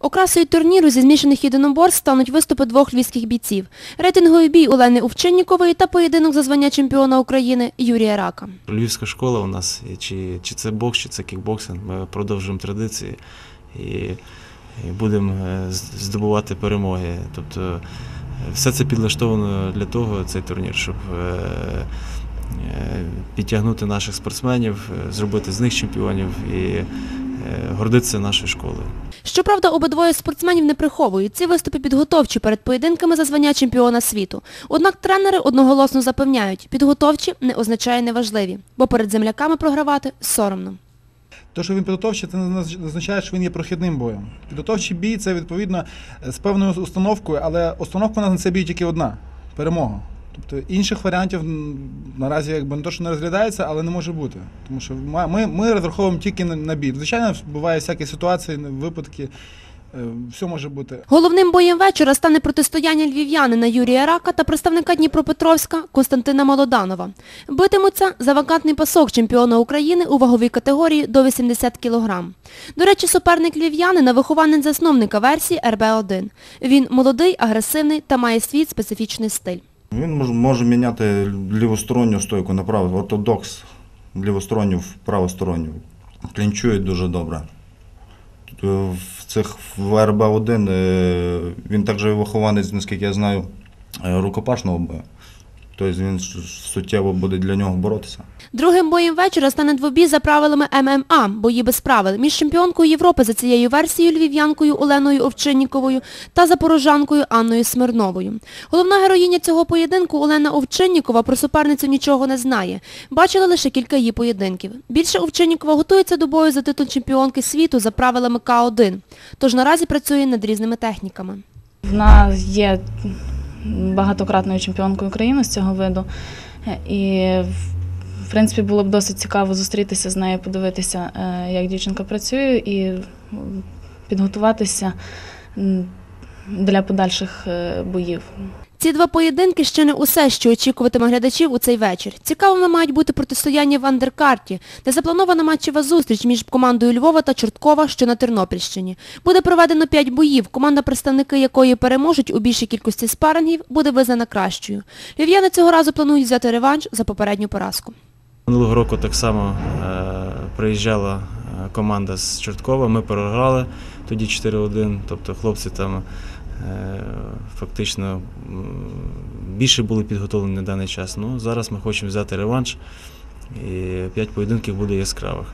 Окрасою турніру зі змішаних єдиноборств стануть виступи двох львівських бійців. Рейтинговий бій Олени Овчиннікової та поєдинок за звання чемпіона України Юрія Рака. Львівська школа у нас, чи, чи це бокс, чи це кікбоксинг. Ми продовжуємо традиції і, будемо е, здобувати перемоги. Тобто е, все це підлаштовано для того, цей турнір, щоб е, підтягнути наших спортсменів, зробити з них чемпіонів і гордитися нашою школою. Щоправда, обидвоє спортсменів не приховують. Ці виступи підготовчі перед поєдинками за звання чемпіона світу. Однак тренери одноголосно запевняють, підготовчі не означає неважливі, бо перед земляками програвати соромно. Те, що він підготовчий, це не оз- означає, що він є прохідним боєм. Підготовчий бій це відповідно е, з певною установкою, але установка на цей бій тільки одна перемога. Тобто інших варіантів наразі якби не то, що не розглядається, але не може бути. Тому що ми, ми розраховуємо тільки на, бій. Звичайно, бувають всякі ситуації, випадки, е, все може бути. Головним боєм вечора стане протистояння львів'янина Юрія Рака та представника Дніпропетровська Константина Молоданова. Битимуться за вакантний пасок чемпіона України у ваговій категорії до 80 кг. До речі, суперник львів'янина – вихованець засновника версії РБ-1. Він молодий, агресивний та має свій специфічний стиль. Він може, міняти лівосторонню стойку на праву, ортодокс лівосторонню в правосторонню. Клінчує дуже добре. Е, В цих в РБ-1 е, він також вихованець, наскільки я знаю, е, рукопашного бою. Тобто він суттєво буде для нього боротися. Другим боєм вечора стане двобій за правилами ММА, бої без правил, між чемпіонкою Європи за цією версією львів'янкою Оленою Овчинніковою та запорожанкою Анною Смирновою. Головна героїня цього поєдинку Олена Овчиннікова про суперницю нічого не знає. Бачила лише кілька її поєдинків. Більше Овчиннікова готується до бою за титул чемпіонки світу за правилами К1, тож наразі працює над різними техніками. Вона є багатократною чемпіонкою України з цього виду. І, в принципі, було б досить цікаво зустрітися з нею, подивитися, е, як дівчинка працює, і підготуватися для подальших е, боїв. Ці два поєдинки ще не усе, що очікуватиме глядачів у цей вечір. Цікавими мають бути протистояння в андеркарті, де запланована матчева зустріч між командою Львова та Чорткова, що на Тернопільщині. Буде проведено п'ять боїв, команда, представники якої переможуть у більшій кількості спарингів, буде визнана кращою. Львів'яни цього разу планують взяти реванш за попередню поразку. Минулого року так само е, приїжджала е, команда з Чорткова, ми програли тоді 4-1, тобто хлопці там фактично більше були підготовлені на даний час. Ну, зараз ми хочемо взяти реванш і п'ять поєдинків буде яскравих.